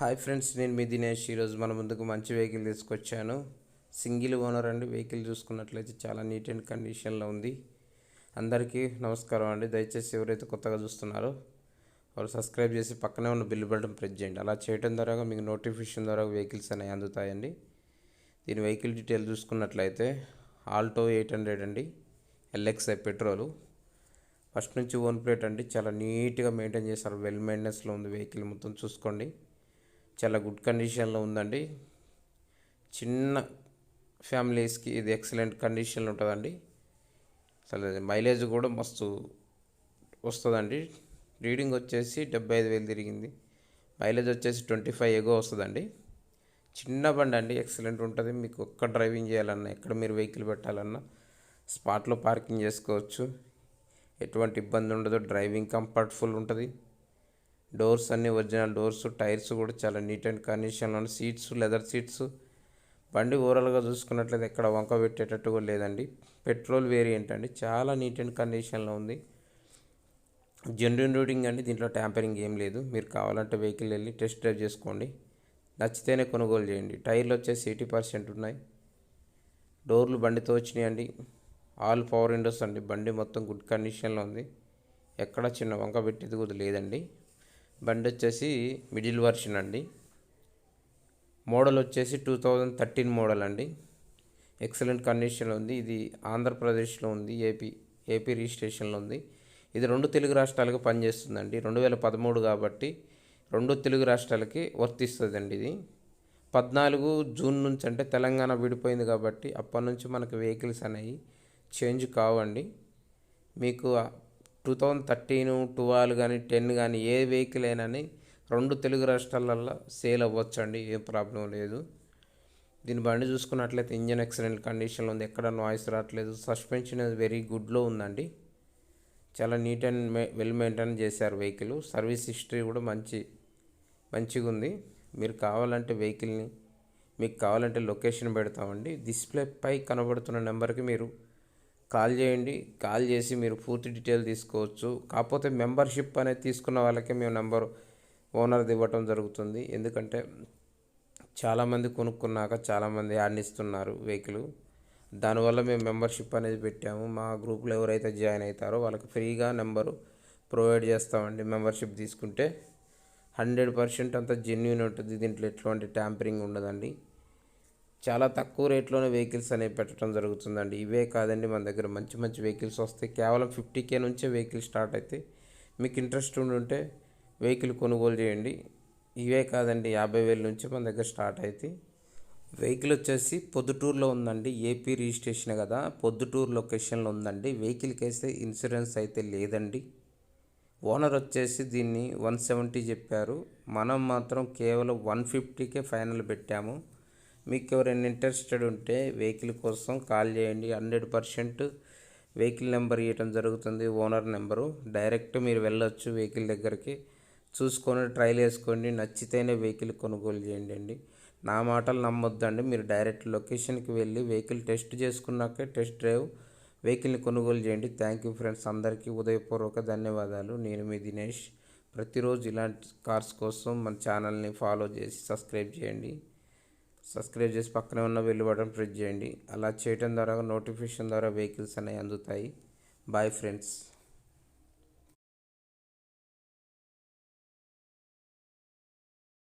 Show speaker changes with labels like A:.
A: Hi friends నేను మీ దినేష్. ఈరోజు మన ముందుకు మంచి వెహికల్ తీసుకొచ్చాను. సింగిల్ ఓనర్ అండి. వెహికల్ చూసుకున్నట్లయితే చాలా నీట్ అండ్ కండిషన్లో ఉంది. అందరికీ నమస్కారం అండి. దయచేసి ఎవరైతే కొత్తగా చూస్తున్నారో వారు సబ్స్క్రైబ్ చేసి పక్కనే ఉన్న బిల్ బటన్ ప్రెస్ చేయండి. అలా చేయడం ద్వారా మీకు నోటిఫికేషన్ ద్వారా వెహికల్స్ అనేవి అందుతాయండి. దీని వెహికల్ డీటెయిల్ చూసుకున్నట్లయితే ఆల్టో ఎయిట్ హండ్రెడ్ అండి. LXi petrol. ఫస్ట్ నుంచి ఓన్ ప్లేట్ అండి. చాలా నీట్గా మెయింటైన్ చేస్తారు వెల్ మెయింటెనెన్స్లో ఉంది వెహికల్ మొత్తం చూసుకోండి. చాలా గుడ్ కండిషన్లో ఉందండి. చిన్న ఫ్యామిలీస్కి ఇది ఎక్సలెంట్ కండిషన్లో ఉంటుందండి. అసలు మైలేజ్ కూడా మస్తు వస్తుందండి. రీడింగ్ వచ్చేసి డెబ్బై ఐదు వేలు తిరిగింది. మైలేజ్ వచ్చేసి ట్వంటీ ఫైవ్ ఎగో వస్తుందండి. చిన్న బండి అండి ఎక్సలెంట్ ఉంటుంది. మీకు ఒక్క డ్రైవింగ్ చేయాలన్నా ఎక్కడ మీరు వెహికల్ పెట్టాలన్నా స్పాట్లో పార్కింగ్ చేసుకోవచ్చు. ఎటువంటి ఇబ్బంది ఉండదు. డ్రైవింగ్ కంఫర్ట్ఫుల్ ఉంటుంది. డోర్స్ అన్నీ ఒరిజినల్ డోర్స్ టైర్స్ కూడా చాలా నీట్ అండ్ కండిషన్లో ఉన్నాయి సీట్స్ లెదర్ సీట్స్ బండి ఓవరాల్గా చూసుకున్నట్లయితే ఎక్కడ వంక పెట్టేటట్టు కూడా లేదండి. పెట్రోల్ వేరియంట్ అండి. చాలా నీట్ అండ్ కండిషన్లో ఉంది. జెన్యున్ రూటింగ్ అండి. దీంట్లో ట్యాంపరింగ్ ఏం లేదు. మీరు కావాలంటే వెహికల్ వెళ్ళి టెస్ట్ డ్రైవ్ చేసుకోండి. నచ్చితేనే కొనుగోలు చేయండి. టైర్లు వచ్చేసి ఎయిటీ పర్సెంట్ ఉన్నాయి. డోర్లు బండితో వచ్చినాయండి ఆల్ పవర్ విండోస్ అండి. బండి మొత్తం గుడ్ కండిషన్లో ఉంది. ఎక్కడ చిన్న వంక పెట్టేది కూడా లేదండి. బండి వచ్చేసి మిడిల్ వర్షన్ అండి. మోడల్ వచ్చేసి టూ థౌజండ్ థర్టీన్ మోడల్ అండి. ఎక్సలెంట్ కండిషన్లో ఉంది. ఇది ఆంధ్రప్రదేశ్లో ఉంది. ఏపీ ఏపీ రిజిస్ట్రేషన్లో ఉంది. ఇది రెండు తెలుగు రాష్ట్రాలకు పనిచేస్తుందండి. రెండు వేల పదమూడు కాబట్టి రెండు తెలుగు రాష్ట్రాలకి వర్తిస్తుందండి ఇది. పద్నాలుగు జూన్ నుంచి అంటే తెలంగాణ విడిపోయింది కాబట్టి అప్పటి నుంచి మనకు వెహికల్స్ అనేవి చేంజ్ కావండి. మీకు టూ థౌజండ్ థర్టీన్ ట్వెల్వ్ కానీ టెన్ కానీ ఏ వెహికల్ అయినా రెండు తెలుగు రాష్ట్రాలల్లో సేల్ అవ్వచ్చండి ఏం ప్రాబ్లం లేదు. దీని బండి చూసుకున్నట్లయితే ఇంజన్ ఎక్సలెంట్ కండిషన్లో ఉంది ఎక్కడ నాయిస్ రావట్లేదు సస్పెన్షన్ వెరీ గుడ్లో ఉందండి. చాలా నీట్ అండ్ వెల్ మెయింటైన్ చేశారు వెహికల్ సర్వీస్ హిస్టరీ కూడా మంచి మంచిగా ఉంది. మీరు కావాలంటే వెహికల్ని మీకు కావాలంటే లొకేషన్ పెడతామండి. డిస్ప్లే పై కనబడుతున్న నెంబర్కి మీరు కాల్ చేయండి. కాల్ చేసి మీరు పూర్తి డీటెయిల్ తీసుకోవచ్చు. కాకపోతే మెంబర్షిప్ అనేది తీసుకున్న వాళ్ళకే మేము నెంబర్ ఓనర్ది ఇవ్వటం జరుగుతుంది. ఎందుకంటే చాలామంది కొనుక్కున్నాక చాలామంది ఆడిస్తున్నారు వెహికల్. దానివల్ల మేము మెంబర్షిప్ అనేది పెట్టాము. మా గ్రూప్లో ఎవరైతే జాయిన్ అవుతారో వాళ్ళకి ఫ్రీగా నెంబరు ప్రొవైడ్ చేస్తామండి. మెంబర్షిప్ తీసుకుంటే హండ్రెడ్ పర్సెంట్ అంతా జెన్యున్ ఉంటుంది. దీంట్లో ఎటువంటి ట్యాంపరింగ్ ఉండదండి. చాలా తక్కువ రేట్లోనే వెహికల్స్ అనేవి పెట్టడం జరుగుతుందండి. ఇవే కాదండి మన దగ్గర మంచి మంచి వెహికల్స్ వస్తాయి. కేవలం ఫిఫ్టీ కే నుంచే వెహికల్ స్టార్ట్ అవుతాయి మీకు ఇంట్రెస్ట్ ఉంటే వెహికల్ కొనుగోలు చేయండి. ఇవే కాదండి యాభై వేల నుంచి మన దగ్గర స్టార్ట్ అవుతాయి వెహికల్ వచ్చేసి పొద్దుటూరులో ఉందండి ఏపీ రిజిస్ట్రేషన్ కదా. పొద్దుటూరు లొకేషన్లో ఉందండి. వెహికల్కి అయితే ఇన్సూరెన్స్ అయితే లేదండి. ఓనర్ వచ్చేసి దీన్ని వన్ సెవెంటీ చెప్పారు. మనం మాత్రం కేవలం వన్ ఫిఫ్టీకే ఫైనల్ పెట్టాము. మీకు ఎవరైనా ఇంట్రెస్టెడ్ ఉంటే వెహికల్ కోసం కాల్ చేయండి. హండ్రెడ్ పర్సెంట్ వెహికల్ నెంబర్ ఇవ్వటం జరుగుతుంది. Owner number. డైరెక్ట్ మీరు వెళ్ళొచ్చు వెహికల్ దగ్గరికి. చూసుకొని ట్రైల్ వేసుకోండి నచ్చితేనే వెహికల్ కొనుగోలు చేయండి అండి. నా మాటలు నమ్మొద్దండి. మీరు డైరెక్ట్ లొకేషన్కి వెళ్ళి వెహికల్ టెస్ట్ చేసుకున్నాకే టెస్ట్ డ్రైవ్ వెహికల్ని కొనుగోలు చేయండి. Thank you friends. అందరికీ ఉదయపూర్వక ధన్యవాదాలు. నేను మీ దినేష్. ప్రతిరోజు ఇలాంటి కార్స్ కోసం మన ఛానల్ని ఫాలో చేసి సబ్స్క్రైబ్ చేయండి. సబ్స్క్రైబ్ చేసి పక్కనే ఉన్న వెళ్ళి బటన్ ప్రెస్ చేయండి. అలా చేయడం ద్వారా నోటిఫికేషన్ ద్వారా వెహికల్స్ అనేవి అందుతాయి. Bye friends